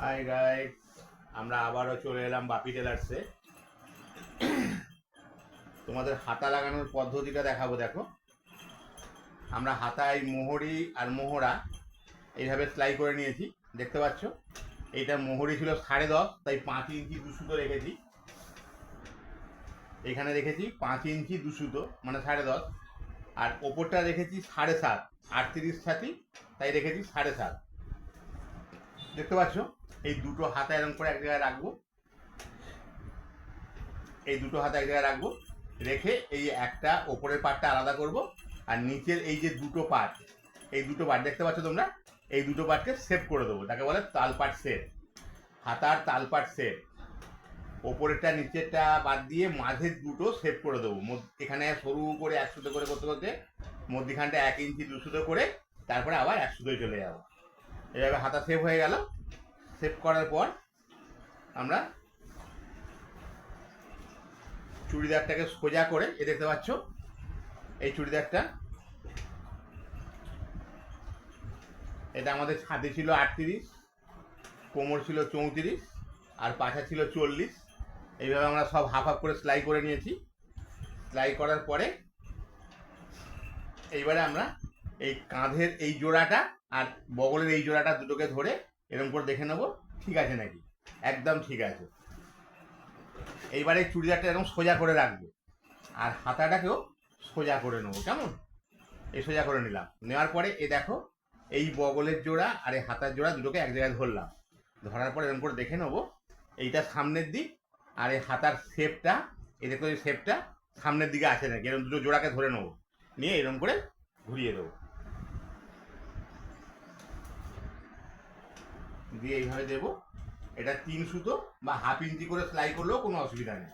Hi guys আমরা আবারও চলে এলাম বাপি টেলার্সে। তোমাদের হাতা লাগানোর পদ্ধতিটা দেখাবো, দেখো। আমরা হাতায় মোহরি আর মোহরা এইভাবে সেলাই করে নিয়েছি, দেখতে পাচ্ছ? এইটা মোহরি ছিল সাড়ে দশ, তাই পাঁচ ইঞ্চি দুশুতো রেখেছি। এখানে রেখেছি পাঁচ ইঞ্চি দুশুতো মানে সাড়ে দশ। আর ওপরটা রেখেছি সাড়ে সাত, আটত্রিশ ছাতি, তাই রেখেছি সাড়ে সাত। দেখতে পাচ্ছ? এই দুটো হাতা এরকম করে এক জায়গায় রাখব। এই দুটো হাতা এক জায়গায় রাখব। রেখে এই একটা ওপরের পার্টটা আলাদা করব আর নিচের এই যে দুটো পার্ট এই দুটো পার্ট দেখতে পাচ্ছ তোমরা? এই দুটো পার্টকে সেভ করে দেবো। তাকে বলে তাল পাট সেট হাতার তাল পাট সেট ওপরেরটা নিচেরটা বাদ দিয়ে মাঝের দুটো সেভ করে দেবো। এখানে সরু করে একশোতে করে করতে করতে মধ্যিখানটা এক ইঞ্চি দুশোতে করে তারপরে আবার একশোতে চলে যাব। এভাবে হাতা সেভ হয়ে গেল। সেভ করার পর আমরা চুড়িদারটাকে সোজা করে, এ দেখতে পাচ্ছ, এই চুড়িদারটা, এটা আমাদের ছাদে ছিল আটত্রিশ, কোমর ছিল চৌত্রিশ, আর পাছা ছিল চল্লিশ। এইভাবে আমরা সব হাফ হাফ করে সেলাই করে নিয়েছি। সেলাই করার পরে এইবারে আমরা এই কাঁধের এই জোড়াটা আর বগলের এই জোড়াটা দুটোকে ধরে এরকম করে দেখে নেব, ঠিক আছে নাকি? একদম ঠিক আছে। এইবারে চুড়িদারটা এরকম সোজা করে রাখব। আর হাতাটাকেও সোজা করে নেব, কেমন? এই সোজা করে নিলাম। নেওয়ার পরে এ দেখো, এই বগলের জোড়া আর এই হাতার জোড়া দুটোকে এক জায়গায় ধরলাম। ধরার পরে এরকম করে দেখে নেব, এইটা সামনের দিক আর এই হাতার শেপটা, এই দেখো এই শেপটা সামনের দিকে আছে নাকি? এরকম দুটো জোড়াকে ধরে নেব। নিয়ে এরকম করে ঘুরিয়ে দেবো। দিয়ে এইভাবে দেবো। এটা তিন সুতো বা হাফ ইঞ্চি করে সেলাই করলেও কোনো অসুবিধা নেই।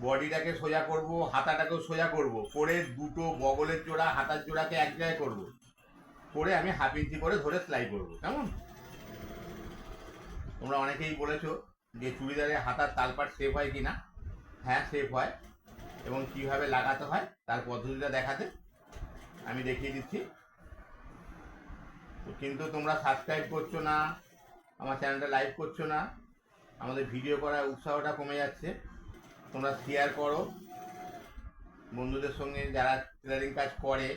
বডিটাকে সোজা করব, হাতাটাকেও সোজা করব। করে দুটো বগলের জোড়া হাতার জোড়াকে এক জায়গায় করব। করে আমি হাফ ইঞ্চি করে ধরে সেলাই করব। কেমন? তোমরা অনেকেই বলেছ যে চুড়িদারে হাতার তালপাট সেফ হয় কি না হ্যাঁ সেফ হয়। এবং কীভাবে লাগাতে হয়, তার পদ্ধতিটা দেখাতে। আমি দেখিয়ে দিচ্ছি। কিন্তু তোমরা সাবস্ক্রাইব করছ না, আমার চ্যানেলটা লাইক করছ না, আমাদের ভিডিও করার উৎসাহটা কমে যাচ্ছে। তোমরা শেয়ার করো। বন্ধুদের সঙ্গে যারা টেলারিং কাজ করে,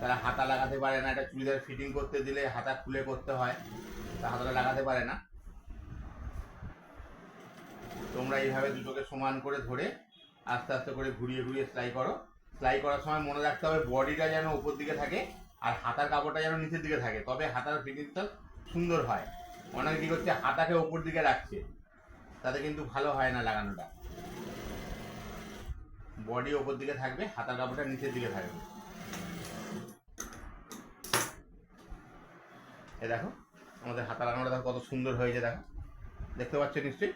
তারা হাতা লাগাতে পারে না, একটা চুড়িদার ফিটিং করতে দিলে হাতা খুলে করতে হয়, তা হাতাটা লাগাতে পারে না। তোমরা এইভাবে দুটোকে সমান করে ধরে আস্তে আস্তে করে ঘুরিয়ে ঘুরিয়ে সেলাই করো। সেলাই করার সময় মনে রাখতে হবে বডিটা যেন উপর দিকে থাকে আর হাতার কাপড়টা যেন নিচের দিকে থাকে, তবে হাতার ফিটিংসটা সুন্দর হয়। অনেকে কী করছে, হাতাকে ওপর দিকে রাখছে, তাতে কিন্তু ভালো হয় না লাগানোটা। বডি ওপর দিকে থাকবে, হাতার কাপড়টা নিচের দিকে থাকবে। এ দেখো, আমাদের হাতা লাগানোটা দেখো কত সুন্দর হয়েছে, দেখো। দেখতে পাচ্ছ নিশ্চয়ই?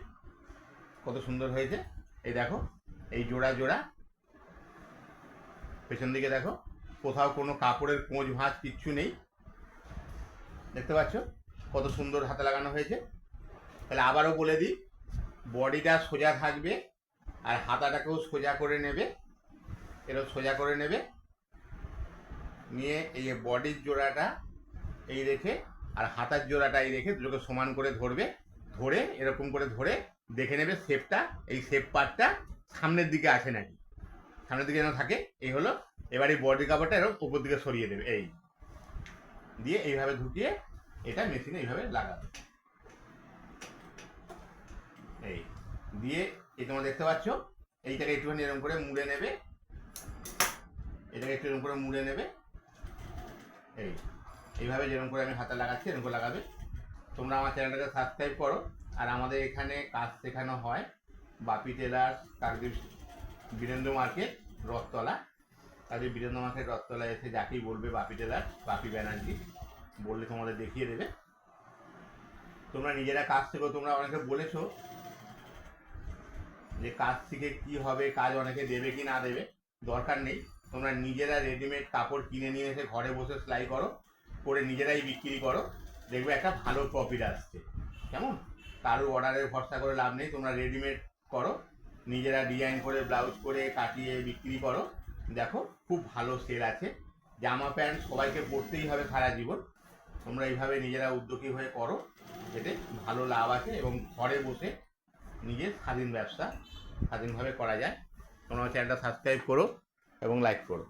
কত সুন্দর হয়েছে। এই দেখো, এই জোড়া জোড়া। পেছন দিকে দেখো। কোথাও কোনো কাপড়ের কোঁচ ভাঁজ কিচ্ছু নেই। দেখতে পাচ্ছ? কত সুন্দর হাতে লাগানো হয়েছে। তাহলে আবারও বলে দিই, বডিটা সোজা থাকবে আর হাতাটাকেও সোজা করে নেবে। এরকম সোজা করে নেবে। নিয়ে এই বডির জোড়াটা এই রেখে আর হাতার জোড়াটা এই রেখে দুটোকে সমান করে ধরবে। ধরে এরকম করে ধরে দেখে নেবে শেপটা এই শেপ পার্টটা সামনের দিকে আছে নাকি? সামনের দিকে যেন থাকে, এই হলো এবার এই বডি কাপড়টা এরকম উপর দিকে সরিয়ে দেবে, এই। দিয়ে এইভাবে ঢুকিয়ে এটা মেশিনে এইভাবে লাগাবে। এই, দিয়ে এই তোমরা দেখতে পাচ্ছ, এইটাকে একটুখানি এরকম করে মুড়ে নেবে। এটাকে একটু এরকম করে মুড়ে নেবে। এই, এইভাবে যেরকম করে আমি হাতে লাগাচ্ছি, এরকম করে লাগাবে। তোমরা আমার চ্যানেলটাকে সাবস্ক্রাইব করো। আর আমাদের এখানে কাজ শেখানো হয়, বাপি টেলার কাকদ্বীপ, বীরেন্দ্র মার্কেট, রথতলা। কাজে বীরেন্দ্র মার্কেট রথতলা এসে যাকেই বলবে বাপি টেলার বাপি ব্যানার্জি, বললে তোমাদের দেখিয়ে দেবে। তোমরা নিজেরা কাজ শেখো তোমরা অনেকে বলেছ যে কাজ থেকে কি হবে, কাজ অনেকে দেবে কি না দেবে, দরকার নেই। তোমরা নিজেরা রেডিমেড কাপড় কিনে নিয়ে এসে ঘরে বসে সেলাই করো, করে নিজেরাই বিক্রি করো, দেখবে একটা ভালো প্রফিট আসছে। কেমন? কারও অর্ডারের ভরসা করে লাভ নেই, তোমরা রেডিমেড করো, নিজেরা ডিজাইন করে ব্লাউজ করে, কাটিয়ে, বিক্রি করো। দেখো, খুব ভালো সেল আছে। জামা প্যান্ট সবাইকে পরতেই হবে সারা জীবন। তোমরা এইভাবে নিজেরা উদ্যোগী হয়ে করো, এতে ভালো লাভ আছে এবং ঘরে বসে নিজের স্বাধীন ব্যবসা স্বাধীনভাবে করা যায়। তোমরা চ্যানেলটা সাবস্ক্রাইব করো এবং লাইক করো।